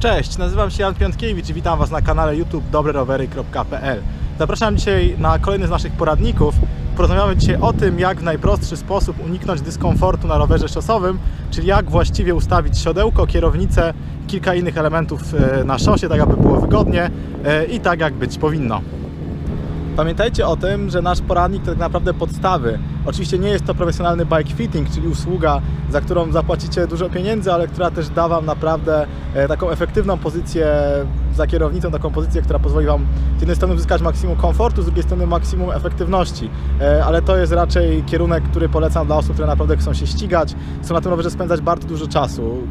Cześć, nazywam się Jan Piątkiewicz i witam Was na kanale YouTube dobrerowery.pl Zapraszam dzisiaj na kolejny z naszych poradników. Porozmawiamy dzisiaj o tym, jak w najprostszy sposób uniknąć dyskomfortu na rowerze szosowym, czyli jak właściwie ustawić siodełko, kierownicę, kilka innych elementów e, na szosie, tak aby było wygodnie e, i tak jak być powinno. Pamiętajcie o tym, że nasz poradnik to tak naprawdę podstawy. Oczywiście nie jest to profesjonalny bike fitting, czyli usługa, za którą zapłacicie dużo pieniędzy, ale która też da Wam naprawdę e, taką efektywną pozycję za kierownicą, taką pozycję, która pozwoli Wam z jednej strony uzyskać maksimum komfortu, z drugiej strony maksimum efektywności. E, Ale to jest raczej kierunek, który polecam dla osób, które naprawdę chcą się ścigać, chcą na tym rowerze spędzać bardzo dużo czasu.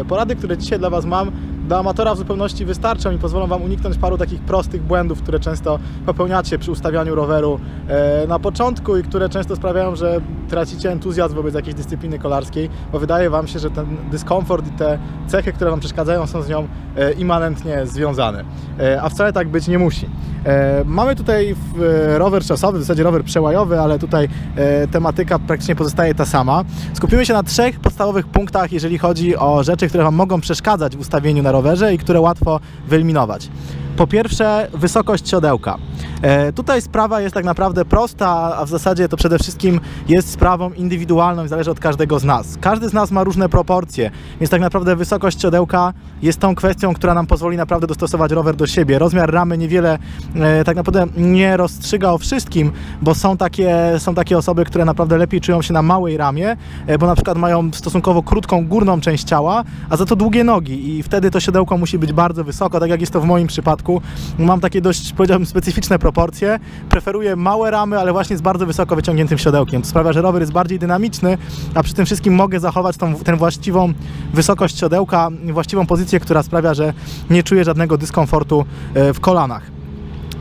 E, Porady, które dzisiaj dla Was mam, dla amatora w zupełności wystarczą i pozwolą Wam uniknąć paru takich prostych błędów, które często popełniacie przy ustawianiu roweru e, na początku i które często sprawiają, że tracicie entuzjazm wobec jakiejś dyscypliny kolarskiej, bo wydaje Wam się, że ten dyskomfort i te cechy, które Wam przeszkadzają, są z nią immanentnie związane. E, A wcale tak być nie musi. E, Mamy tutaj e, rower czasowy, w zasadzie rower przełajowy, ale tutaj e, tematyka praktycznie pozostaje ta sama. Skupimy się na trzech podstawowych punktach, jeżeli chodzi o rzeczy, które Wam mogą przeszkadzać w ustawieniu na rowerze i które łatwo wyeliminować. Po pierwsze, wysokość siodełka. E, tutaj sprawa jest tak naprawdę prosta, a w zasadzie to przede wszystkim jest sprawą indywidualną i zależy od każdego z nas. Każdy z nas ma różne proporcje, więc tak naprawdę wysokość siodełka jest tą kwestią, która nam pozwoli naprawdę dostosować rower do siebie. Rozmiar ramy niewiele e, tak naprawdę nie rozstrzyga o wszystkim, bo są takie, są takie osoby, które naprawdę lepiej czują się na małej ramie, e, bo na przykład mają stosunkowo krótką górną część ciała, a za to długie nogi i wtedy to siodełko musi być bardzo wysoko, tak jak jest to w moim przypadku. Mam takie dość, powiedziałbym, specyficzne proporcje. Preferuję małe ramy, ale właśnie z bardzo wysoko wyciągniętym siodełkiem. To sprawia, że rower jest bardziej dynamiczny, a przy tym wszystkim mogę zachować tą, tę właściwą wysokość siodełka, właściwą pozycję, która sprawia, że nie czuję żadnego dyskomfortu e, w kolanach.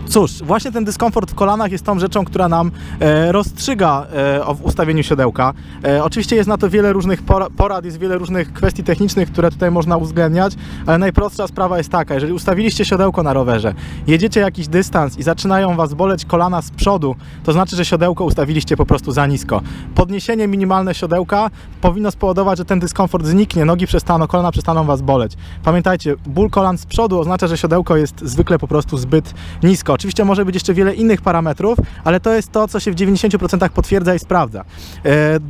Cóż, właśnie ten dyskomfort w kolanach jest tą rzeczą, która nam e, rozstrzyga e, ustawieniu siodełka. E, oczywiście jest na to wiele różnych pora- porad, jest wiele różnych kwestii technicznych, które tutaj można uwzględniać, ale najprostsza sprawa jest taka, jeżeli ustawiliście siodełko na rowerze, jedziecie jakiś dystans i zaczynają Was boleć kolana z przodu, to znaczy, że siodełko ustawiliście po prostu za nisko. Podniesienie minimalne siodełka powinno spowodować, że ten dyskomfort zniknie, nogi przestaną, kolana przestaną Was boleć. Pamiętajcie, ból kolan z przodu oznacza, że siodełko jest zwykle po prostu zbyt nisko. Oczywiście może być jeszcze wiele innych parametrów, ale to jest to, co się w 90% potwierdza i sprawdza. E,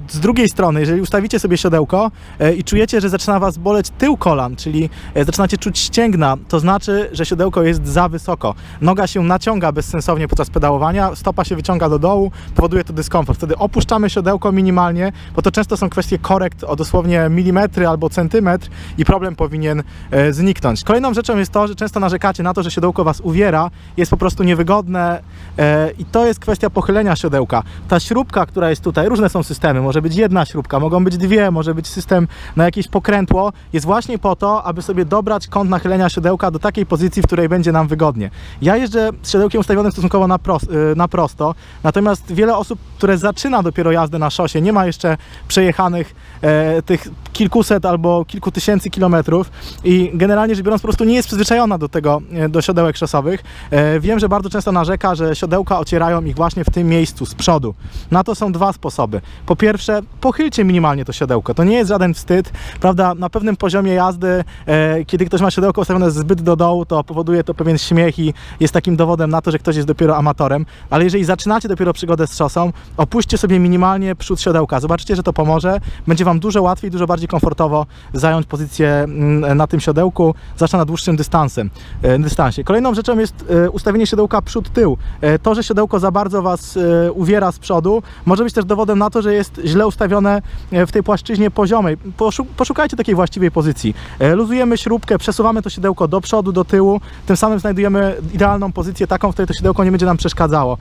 Z drugiej strony, jeżeli ustawicie sobie siodełko e, i czujecie, że zaczyna Was boleć tył kolan, czyli e, zaczynacie czuć ścięgna, to znaczy, że siodełko jest za wysoko. Noga się naciąga bezsensownie podczas pedałowania, stopa się wyciąga do dołu, powoduje to dyskomfort. Wtedy opuszczamy siodełko minimalnie, bo to często są kwestie korekt o dosłownie milimetry albo centymetr i problem powinien zniknąć. Kolejną rzeczą jest to, że często narzekacie na to, że siodełko Was uwiera, jest po prostu niewygodne e, i to jest kwestia pochylenia siodełka. Ta śrubka, która jest tutaj, różne są systemy, może być jedna śrubka, mogą być dwie, może być system na jakieś pokrętło, jest właśnie po to, aby sobie dobrać kąt nachylenia siodełka do takiej pozycji, w której będzie nam wygodnie. Ja jeżdżę z siodełkiem ustawionym stosunkowo na, pros, y, na prosto, natomiast wiele osób, które zaczyna dopiero jazdę na szosie, nie ma jeszcze przejechanych e, tych kilkuset albo kilku tysięcy kilometrów i generalnie rzecz biorąc po prostu nie jest przyzwyczajona do tego, e, do siodełek szosowych. E, Wiem, że bardzo często narzeka, że siodełka ocierają ich właśnie w tym miejscu, z przodu. Na to są dwa sposoby. Po pierwsze, pochylcie minimalnie to siodełko. To nie jest żaden wstyd, prawda? Na pewnym poziomie jazdy, e, kiedy ktoś ma siodełko ustawione zbyt do dołu, to powoduje to pewien śmiech i jest takim dowodem na to, że ktoś jest dopiero amatorem. Ale jeżeli zaczynacie dopiero przygodę z szosą, opuśćcie sobie minimalnie przód siodełka. Zobaczycie, że to pomoże. Będzie Wam dużo łatwiej, dużo bardziej komfortowo zająć pozycję mm, na tym siodełku, zwłaszcza na dłuższym dystansem, e, dystansie. Kolejną rzeczą jest e, ustawienie siodełka przód-tył. E, To, że siodełko za bardzo Was e, uwiera z przodu, może być też dowodem na to, że jest źle ustawione e, w tej płaszczyźnie poziomej. Poszu- Poszukajcie takiej właściwej pozycji. Luzujemy śrubkę, przesuwamy to siodełko do przodu, do tyłu, tym samym znajdujemy idealną pozycję taką, w której to siodełko nie będzie nam przeszkadzało.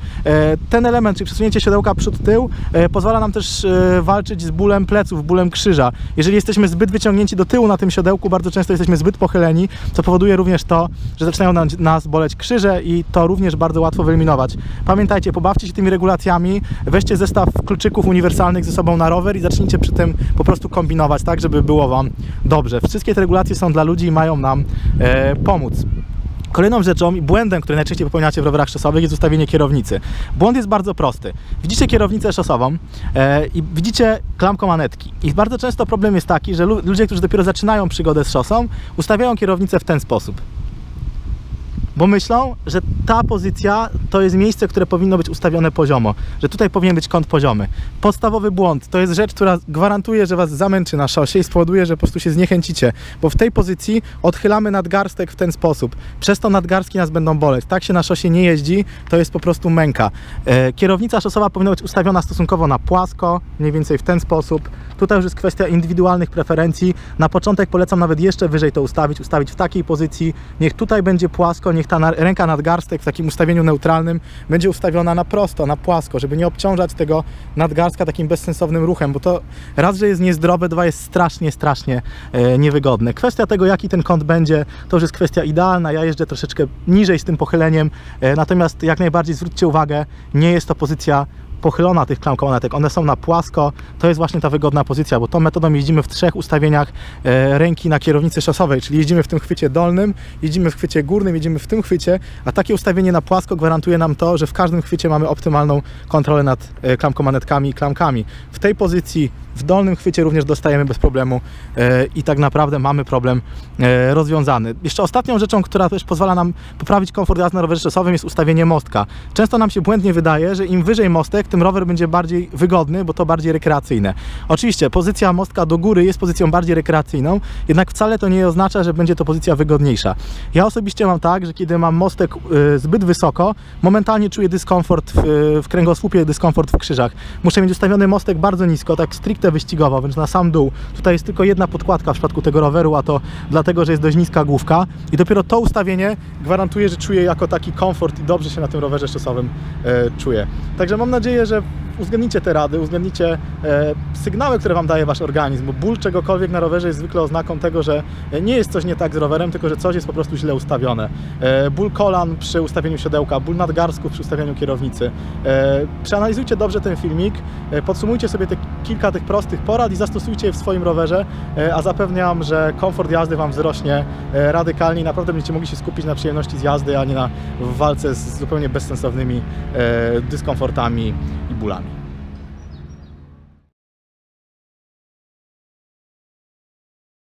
Ten element, czyli przesunięcie siodełka przód-tył, pozwala nam też walczyć z bólem pleców, bólem krzyża. Jeżeli jesteśmy zbyt wyciągnięci do tyłu na tym siodełku, bardzo często jesteśmy zbyt pochyleni, co powoduje również to, że zaczynają nas boleć krzyże i to również bardzo łatwo wyeliminować. Pamiętajcie, pobawcie się tymi regulacjami, weźcie zestaw kluczyków uniwersalnych ze sobą na rower i zacznijcie przy tym po prostu kombinować tak, żeby było Wam dobrze. Wszystkie te regulacje są dla ludzi i mają nam e, pomóc. Kolejną rzeczą i błędem, który najczęściej popełniacie w rowerach szosowych jest ustawienie kierownicy. Błąd jest bardzo prosty. Widzicie kierownicę szosową e, i widzicie klamką manetki. I bardzo często problem jest taki, że lu- ludzie, którzy dopiero zaczynają przygodę z szosą, ustawiają kierownicę w ten sposób. Bo myślą, że ta pozycja to jest miejsce, które powinno być ustawione poziomo, że tutaj powinien być kąt poziomy. Podstawowy błąd to jest rzecz, która gwarantuje, że was zamęczy na szosie i spowoduje, że po prostu się zniechęcicie, bo w tej pozycji odchylamy nadgarstek w ten sposób. Przez to nadgarstki nas będą boleć. Tak się na szosie nie jeździ, to jest po prostu męka. E, kierownica szosowa powinna być ustawiona stosunkowo na płasko, mniej więcej w ten sposób. Tutaj już jest kwestia indywidualnych preferencji. Na początek polecam nawet jeszcze wyżej to ustawić, ustawić w takiej pozycji. Niech tutaj będzie płasko, niech ta ręka nadgarstek w takim ustawieniu neutralnym będzie ustawiona na prosto, na płasko, żeby nie obciążać tego nadgarstka takim bezsensownym ruchem, bo to raz, że jest niezdrowe, dwa jest strasznie, strasznie e, niewygodne. Kwestia tego, jaki ten kąt będzie, to już jest kwestia idealna. Ja jeżdżę troszeczkę niżej z tym pochyleniem, e, natomiast jak najbardziej zwróćcie uwagę, nie jest to pozycja pochylona tych klam kołanetek, one są na płasko, to jest właśnie ta wygodna pozycja, bo tą metodą jeździmy w trzech ustawieniach e, ręki na kierownicy szosowej, czyli jeździmy w tym chwycie dolnym, jeździmy w chwycie górnym, jeździmy w tym chwycie, a takie ustawienie na płasko gwarantuje nam to, że w każdym chwycie mamy optymalną kontrolę nad e, klamkomanetkami i klamkami. W tej pozycji w dolnym chwycie również dostajemy bez problemu e, i tak naprawdę mamy problem e, rozwiązany. Jeszcze ostatnią rzeczą, która też pozwala nam poprawić komfort jazdy na rowerze szosowym jest ustawienie mostka. Często nam się błędnie wydaje, że im wyżej mostek, tym rower będzie bardziej wygodny, bo to bardziej rekreacyjne. Oczywiście pozycja mostka do góry jest pozycją bardziej rekreacyjną, jednak wcale to nie oznacza, że będzie to pozycja wygodniejsza. Ja osobiście mam tak, że kiedy mam mostek y, zbyt wysoko, momentalnie czuję dyskomfort w, w kręgosłupie, dyskomfort w krzyżach. Muszę mieć ustawiony mostek bardzo nisko, tak stricte wyścigowo, wręcz na sam dół. Tutaj jest tylko jedna podkładka w przypadku tego roweru, a to dlatego, że jest dość niska główka i dopiero to ustawienie gwarantuje, że czuję jako taki komfort i dobrze się na tym rowerze szosowym e, czuję. Także mam nadzieję, że uwzględnicie te rady, uwzględnicie e, sygnały, które Wam daje Wasz organizm, bo ból czegokolwiek na rowerze jest zwykle oznaką tego, że nie jest coś nie tak z rowerem, tylko że coś jest po prostu źle ustawione. E, ból kolan przy ustawieniu siodełka, ból nadgarstków przy ustawieniu kierownicy. E, przeanalizujcie dobrze ten filmik, e, podsumujcie sobie te kilka tych prostych porad i zastosujcie je w swoim rowerze, e, a zapewniam, że komfort jazdy Wam wzrośnie e, radykalnie i naprawdę będziecie mogli się skupić na przyjemności z jazdy, a nie na walce z zupełnie bezsensownymi e, dyskomfortami i bólami.